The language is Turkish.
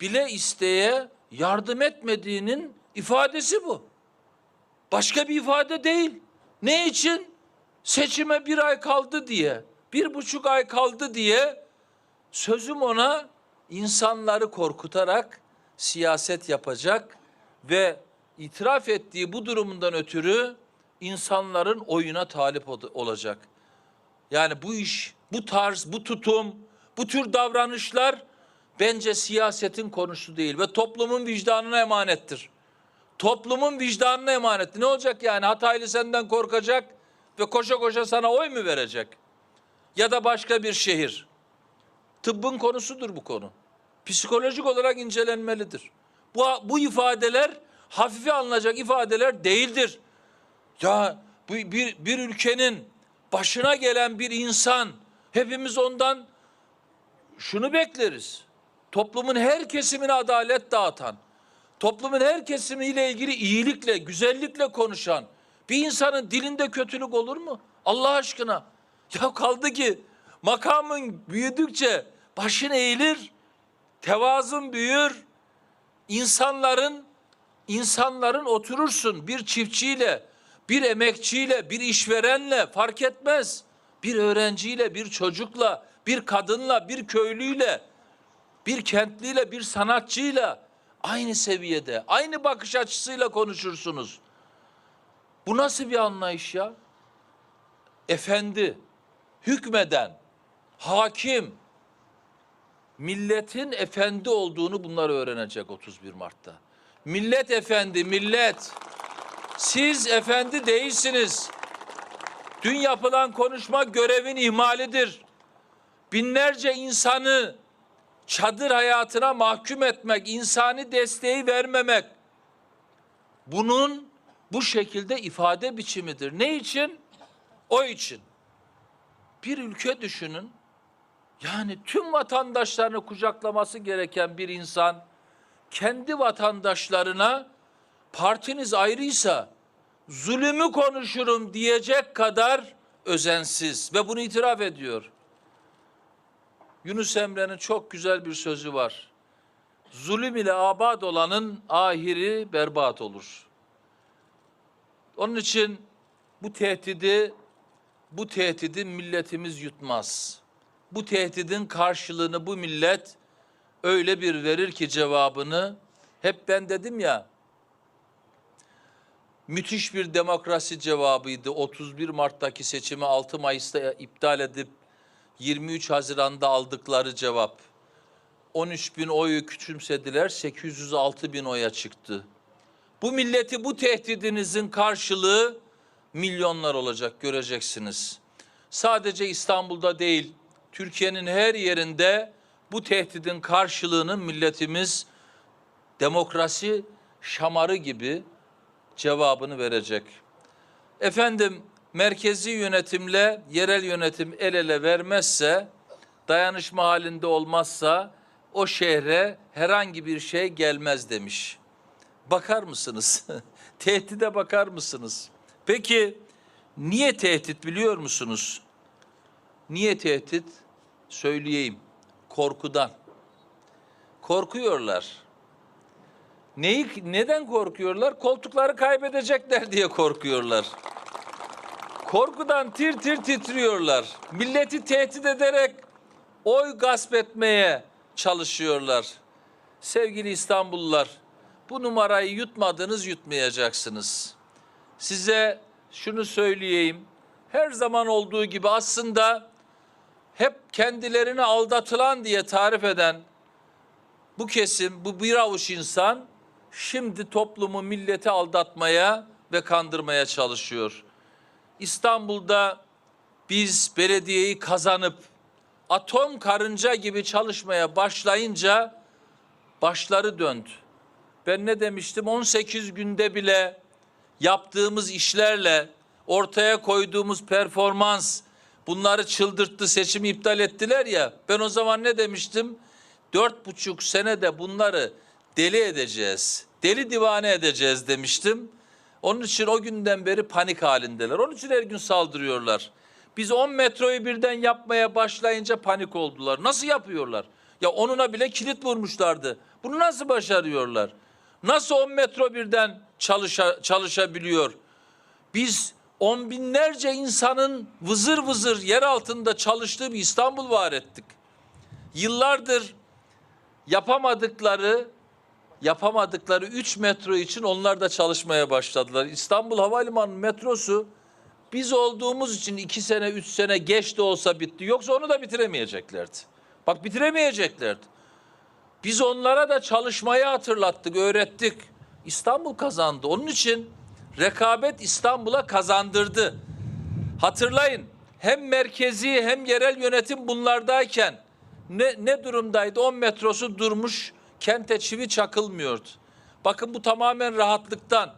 bile isteye yardım etmediğinin ifadesi bu. Başka bir ifade değil. Ne için? Seçime bir ay kaldı diye, bir buçuk ay kaldı diye sözüm ona insanları korkutarak siyaset yapacak ve itiraf ettiği bu durumundan ötürü insanların oyuna talip ol- olacak. Yani bu iş, bu tarz, bu tutum, bu tür davranışlar bence siyasetin konusu değil ve toplumun vicdanına emanettir. Toplumun vicdanına emanettir. Ne olacak yani? Hataylı senden korkacak ve koşa koşa sana oy mu verecek? Ya da başka bir şehir. Tıbbın konusudur bu konu. Psikolojik olarak incelenmelidir. Bu, bu ifadeler hafife alınacak ifadeler değildir. Ya bu bir, bir ülkenin başına gelen bir insan hepimiz ondan şunu bekleriz. Toplumun her kesimine adalet dağıtan, toplumun her kesimiyle ilgili iyilikle, güzellikle konuşan bir insanın dilinde kötülük olur mu? Allah aşkına. Ya kaldı ki makamın büyüdükçe başın eğilir, tevazun büyür, insanların insanların oturursun bir çiftçiyle, bir emekçiyle, bir işverenle fark etmez. Bir öğrenciyle, bir çocukla, bir kadınla, bir köylüyle, bir kentliyle, bir sanatçıyla aynı seviyede, aynı bakış açısıyla konuşursunuz. Bu nasıl bir anlayış ya? Efendi, hükmeden, hakim, milletin efendi olduğunu bunlar öğrenecek 31 Mart'ta. Millet efendi, millet. Siz efendi değilsiniz. Dün yapılan konuşma görevin ihmalidir. Binlerce insanı çadır hayatına mahkum etmek, insani desteği vermemek. Bunun bu şekilde ifade biçimidir. Ne için? O için. Bir ülke düşünün. Yani tüm vatandaşlarını kucaklaması gereken bir insan kendi vatandaşlarına partiniz ayrıysa zulümü konuşurum diyecek kadar özensiz ve bunu itiraf ediyor. Yunus Emre'nin çok güzel bir sözü var. Zulüm ile abad olanın ahiri berbat olur. Onun için bu tehdidi bu tehdidi milletimiz yutmaz. Bu tehdidin karşılığını bu millet öyle bir verir ki cevabını hep ben dedim ya müthiş bir demokrasi cevabıydı. 31 Mart'taki seçimi 6 Mayıs'ta iptal edip 23 Haziran'da aldıkları cevap. 13 bin oyu küçümsediler, 806 bin oya çıktı. Bu milleti bu tehdidinizin karşılığı milyonlar olacak göreceksiniz. Sadece İstanbul'da değil, Türkiye'nin her yerinde bu tehdidin karşılığını milletimiz demokrasi şamarı gibi cevabını verecek. Efendim merkezi yönetimle yerel yönetim el ele vermezse, dayanışma halinde olmazsa o şehre herhangi bir şey gelmez demiş. Bakar mısınız? Tehdide bakar mısınız? Peki niye tehdit biliyor musunuz? Niye tehdit? Söyleyeyim. Korkudan. Korkuyorlar. Neyi, neden korkuyorlar? Koltukları kaybedecekler diye korkuyorlar. Korkudan tir tir titriyorlar. Milleti tehdit ederek oy gasp etmeye çalışıyorlar. Sevgili İstanbullular, bu numarayı yutmadınız yutmayacaksınız. Size şunu söyleyeyim. Her zaman olduğu gibi aslında hep kendilerini aldatılan diye tarif eden bu kesim, bu bir avuç insan şimdi toplumu, milleti aldatmaya ve kandırmaya çalışıyor. İstanbul'da biz belediyeyi kazanıp atom karınca gibi çalışmaya başlayınca başları döndü. Ben ne demiştim? 18 günde bile yaptığımız işlerle ortaya koyduğumuz performans bunları çıldırttı, seçimi iptal ettiler ya. Ben o zaman ne demiştim? Dört buçuk senede bunları deli edeceğiz, deli divane edeceğiz demiştim. Onun için o günden beri panik halindeler. Onun için her gün saldırıyorlar. Biz 10 metroyu birden yapmaya başlayınca panik oldular. Nasıl yapıyorlar? Ya onuna bile kilit vurmuşlardı. Bunu nasıl başarıyorlar? Nasıl 10 metro birden çalışa, çalışabiliyor? Biz on binlerce insanın vızır vızır yer altında çalıştığı bir İstanbul var ettik. Yıllardır yapamadıkları yapamadıkları 3 metro için onlar da çalışmaya başladılar. İstanbul Havalimanı metrosu biz olduğumuz için 2 sene 3 sene geç de olsa bitti. Yoksa onu da bitiremeyeceklerdi. Bak bitiremeyeceklerdi. Biz onlara da çalışmayı hatırlattık, öğrettik. İstanbul kazandı. Onun için rekabet İstanbul'a kazandırdı. Hatırlayın hem merkezi hem yerel yönetim bunlardayken ne, ne durumdaydı? 10 metrosu durmuş, kente çivi çakılmıyordu. Bakın bu tamamen rahatlıktan.